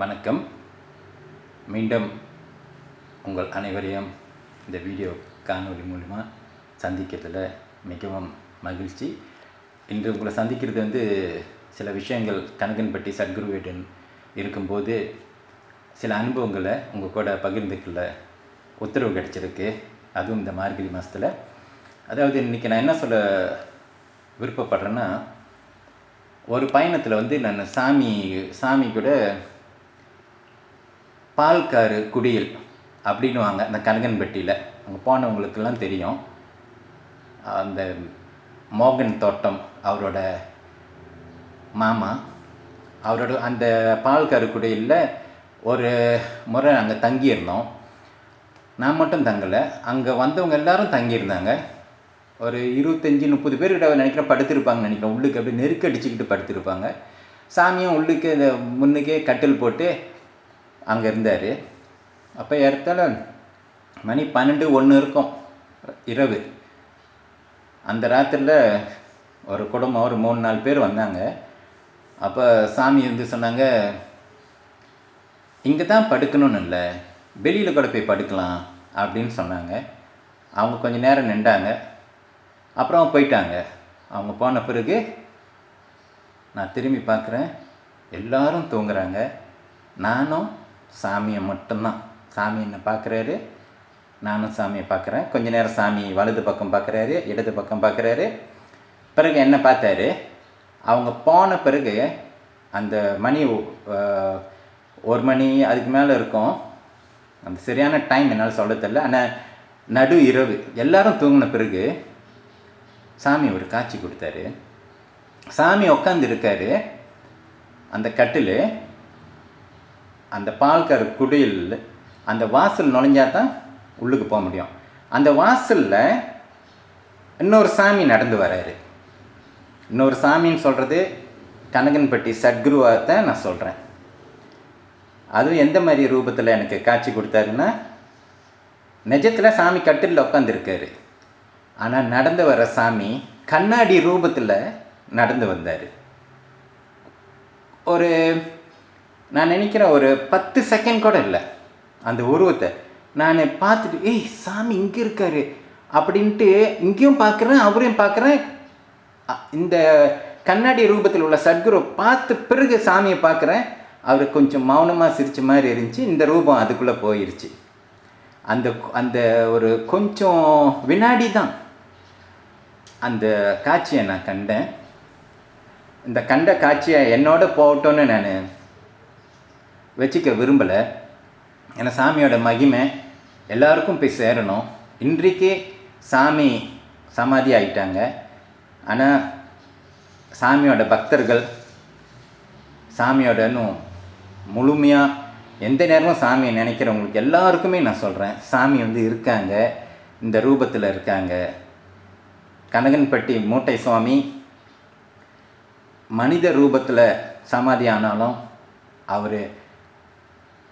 வணக்கம். மீண்டும் உங்கள் அனைவரையும் இந்த வீடியோ காணொலி மூலிமா சந்திக்கிறதுல மிகவும் மகிழ்ச்சி. இன்று உங்களை சந்திக்கிறது வந்து சில விஷயங்கள் கனகன்பட்டி சத்குருவேடன் இருக்கும்போது சில அனுபவங்களை உங்கள் கூட பகிர்ந்துக்கல உத்தரவு கிடச்சிருக்கு. அதுவும் இந்த மார்கழி மாதத்தில் அதாவது இன்றைக்கி நான் என்ன சொல்ல விருப்பப்படுறேன்னா ஒரு பயணத்தில் வந்து நான் சாமி சாமி கூட பால்காரு குடியில் அப்படின்னுவாங்க அந்த கனகன்பட்டியில் அங்கே போனவங்களுக்கெல்லாம் தெரியும். அந்த மோகன் தோட்டம் அவரோட மாமா அவரோட அந்த பால்காரு குடியில் ஒரு முறை அங்கே தங்கியிருந்தோம். நான் மட்டும் தங்கலை. அங்கே வந்தவங்க எல்லாரும் தங்கியிருந்தாங்க. ஒரு இருபத்தஞ்சி முப்பது பேர் கிட்ட நினைக்கிறேன் படுத்திருப்பாங்க நினைக்கிறேன். உள்ளுக்கு அப்படியே நெருக்கடிச்சுக்கிட்டு படுத்திருப்பாங்க. சாமியும் உள்ளுக்கு இந்த முன்னுக்கே கட்டில் போட்டு அங்கே இருந்தார். அப்போ ஏறத்தால மணி பன்னெண்டு ஒன்று இருக்கும் இரவு. அந்த ராத்திரியில் ஒரு குடும்பம் ஒரு மூணு நாலு பேர் வந்தாங்க. அப்போ சாமி வந்து சொன்னாங்க இங்கே தான் படுக்கணும்னு இல்லை வெளியில் கூட போய் படுக்கலாம் அப்படின்னு சொன்னாங்க. அவங்க கொஞ்சம் நேரம் நின்றாங்க. அப்புறம் போயிட்டாங்க. அவங்க போன பிறகு நான் திரும்பி பார்க்குறேன். எல்லாரும் தூங்குறாங்க. நானும் சாமியை மட்டும்தான். சாமி என்னை பார்க்குறாரு? நானும் சாமியை பார்க்குறேன். கொஞ்ச நேரம் சாமி வலது பக்கம் பார்க்குறாரு இடது பக்கம் பார்க்குறாரு. பிறகு என்ன பார்த்தாரு? அவங்க போன பிறகு அந்த மணி ஒரு மணி அதுக்கு மேலே இருக்கும். அந்த சரியான டைம் என்னால் சொல்ல ஆனால் நடு இரவு எல்லாரும் தூங்கின பிறகு சாமி ஒரு காட்சி கொடுத்தாரு. சாமி உட்காந்துருக்காரு அந்த கட்டில் அந்த பால்கார் குடியில் அந்த வாசல் நுழைஞ்சா தான் உள்ளுக்கு போக முடியும். அந்த வாசலில் இன்னொரு சாமி நடந்து வராரு. இன்னொரு சாமின்னு சொல்கிறது கனகன்பட்டி சத்குருவாக தான் நான் சொல்கிறேன் அதுவும் எந்த மாதிரி ரூபத்தில் எனக்கு காட்சி கொடுத்தாருன்னா நிஜத்தில் சாமி கட்டிலில் உட்காந்துருக்காரு ஆனால் நடந்து வர சாமி கண்ணாடி ரூபத்தில் நடந்து வந்தார். ஒரு நான் நினைக்கிறேன் ஒரு பத்து செகண்ட் கூட இல்லை. அந்த உருவத்தை நான் பார்த்துட்டு ஏய் சாமி இங்கே இருக்காரு. அப்படின்ட்டு இங்கேயும் பார்க்குறேன் அவரையும் பார்க்குறேன். இந்த கண்ணாடி ரூபத்தில் உள்ள சத்குரு பார்த்து பிறகு சாமியை பார்க்குறேன். அவர் கொஞ்சம் மௌனமாக சிரிச்ச மாதிரி இருந்துச்சு. இந்த ரூபம் அதுக்குள்ளே போயிருச்சு. அந்த அந்த ஒரு கொஞ்சம் வினாடி தான் அந்த காட்சியை நான் கண்டேன். இந்த கண்ட காட்சியை என்னோட போகட்டோன்னு நான் வச்சுக்க விரும்பலை. ஏன்னா சாமியோட மகிமை எல்லாருக்கும் போய் சேரணும். இன்றைக்கே சாமி சமாதி ஆகிட்டாங்க ஆனால் சாமியோட பக்தர்கள் சாமியோட முழுமையாக எந்த நேரமும் சாமியை நினைக்கிறவங்களுக்கு எல்லாருக்குமே நான் சொல்கிறேன் சாமி வந்து இருக்காங்க இந்த ரூபத்தில் இருக்காங்க. கனகன்பட்டி மூட்டை சுவாமி மனித ரூபத்தில் சமாதி ஆனாலும் அவர்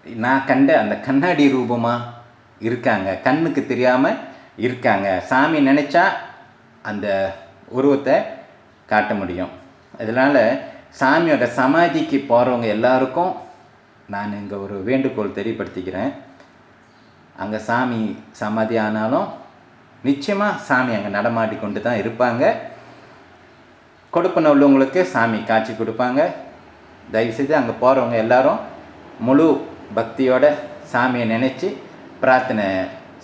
நான் கண்ட அந்த கண்ணாடி ரூபமாக இருக்காங்க. கண்ணுக்கு தெரியாமல் இருக்காங்க. சாமி நினச்சா அந்த உருவத்தை காட்ட முடியும். அதனால் சாமியோட சமாதிக்கு போகிறவங்க எல்லாருக்கும் நான் இங்கே ஒரு வேண்டுகோள் தெரியப்படுத்திக்கிறேன். அங்கே சாமி சமாதி ஆனாலும் நிச்சயமாக சாமி அங்கே நடமாடி கொண்டு தான் இருப்பாங்க. கொடுப்பன உள்ளவங்களுக்கு சாமி காட்சி கொடுப்பாங்க. தயவுசெய்து அங்கே போகிறவங்க எல்லாரும் முழு பக்தியோட சாமியை நினச்சி பிரார்த்தனை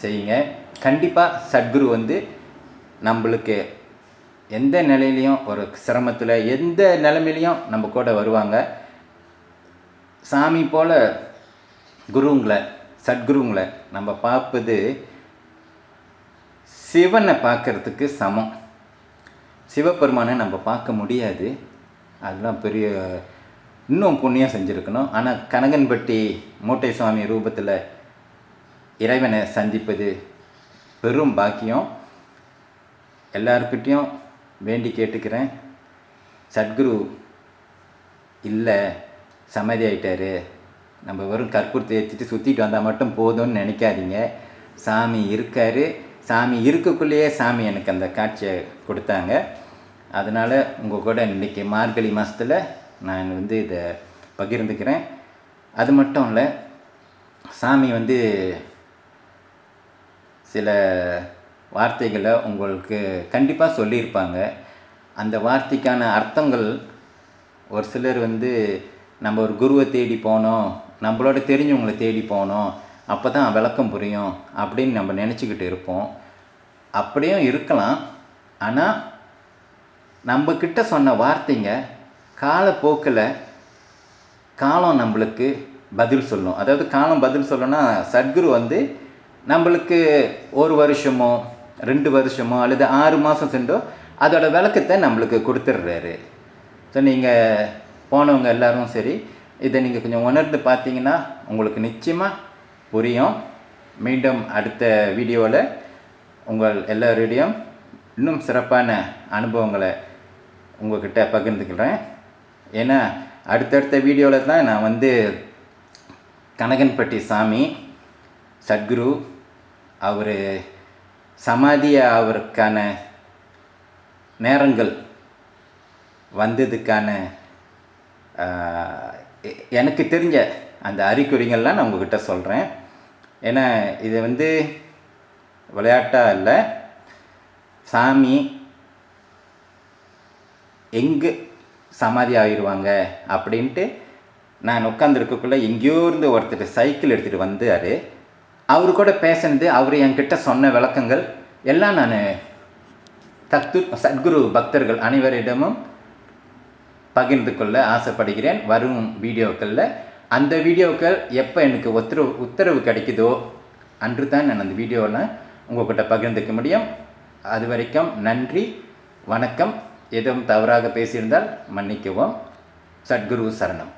செய்யுங்க. கண்டிப்பாக சத்குரு வந்து நம்மளுக்கு எந்த நிலையிலையும் ஒரு சிரமத்தில் எந்த நிலைமையிலையும் நம்ம கூட வருவாங்க. சாமி போல் குருங்களை சத்குருங்களை நம்ம பார்ப்பது சிவனை பார்க்கறதுக்கு சமம். சிவபெருமானை நம்ம பார்க்க முடியாது. அதெல்லாம் பெரிய இன்னும் புண்ணியம் செஞ்சுருக்கணும். ஆனால் கனகன்பட்டி மூட்டை சுவாமி ரூபத்தில் இறைவனை சந்திப்பது பெரும் பாக்கியம். எல்லாருக்கிட்டேயும் வேண்டி கேட்டுக்கிறேன். சத்குரு இல்லை சம்மதி ஆகிட்டார் நம்ம வெறும் கற்பூரத்தை ஏற்றிட்டு சுற்றிட்டு வந்தால் மட்டும் போதும்னு நினைக்காதீங்க. சாமி இருக்கார். சாமி இருக்கக்குள்ளேயே சாமி எனக்கு அந்த காட்சியை கொடுத்தாங்க. அதனால் உங்கள் கூட இன்றைக்கி மார்கழி மாதத்தில் நான் வந்து இதை பகிர்ந்துக்கிறேன். அது மட்டும் இல்லை சாமி வந்து சில வார்த்தைகளை உங்களுக்கு கண்டிப்பாக சொல்லியிருப்பாங்க. அந்த வார்த்தைக்கான அர்த்தங்கள் ஒரு சிலர் வந்து நம்ம ஒரு குருவை தேடி போனோம் நம்மளோட தெரிஞ்சவங்களை தேடி போனோம் அப்போ தான் விளக்கம் புரியும் அப்படின்னு நம்ம நினச்சிக்கிட்டு இருப்போம். அப்படியும் இருக்கலாம். ஆனால் நம்மக்கிட்ட சொன்ன வார்த்தைங்க காலப்போக்கில் காலம் நம்மளுக்கு பதில் சொல்லும் அதாவது காலம் பதில் சொல்லணும்னா சத்குரு வந்து நம்மளுக்கு ஒரு வருஷமோ ரெண்டு வருஷமோ அல்லது ஆறு மாதம் சென்றோ அதோட விளக்கத்தை நம்மளுக்கு கொடுத்துட்றாரு. ஸோ நீங்கள் போனவங்க எல்லோரும் சரி இதை நீங்கள் கொஞ்சம் உணர்ந்து பார்த்தீங்கன்னா உங்களுக்கு நிச்சயமாக புரியும். மீண்டும் அடுத்த வீடியோவில் உங்கள் எல்லாருடையும் இன்னும் சிறப்பான அனுபவங்களை உங்கள்கிட்ட பகிர்ந்துக்கிறேன். ஏன்னா அடுத்தடுத்த வீடியோவில் தான் நான் வந்து கனகன்பட்டி சாமி சத்குரு அவர் சமாதி அவருக்கான நேரங்கள் வந்ததுக்கான எனக்கு தெரிஞ்ச அந்த அறிகுறிகள்லாம் நான் உங்ககிட்ட சொல்கிறேன் ஏன்னா இது வந்து விளையாட்டாக இல்லை சாமி எங்கே சமாதி ஆகிடுவாங்க அப்படின்ட்டு நான் உட்காந்துருக்கக்குள்ளே எங்கேயோ இருந்து ஒருத்தர் சைக்கிள் எடுத்துகிட்டு வந்தார். அவரு கூட பேசினது அவர் என்கிட்ட சொன்ன விளக்கங்கள் எல்லாம் நான் தத்து சத்குரு பக்தர்கள் அனைவரிடமும் பகிர்ந்து கொள்ள ஆசைப்படுகிறேன். வரும் வீடியோக்களில். அந்த வீடியோக்கள் எப்போ எனக்கு உத்தரவு உத்தரவு கிடைக்குதோ அன்று தான் நான் அந்த வீடியோவில் உங்கள்கிட்ட பகிர்ந்துக்க முடியும். அது வரைக்கும் நன்றி வணக்கம். எதுவும் தவறாக பேசியிருந்தால் மன்னிக்கவும். சத்குரு சரணம்.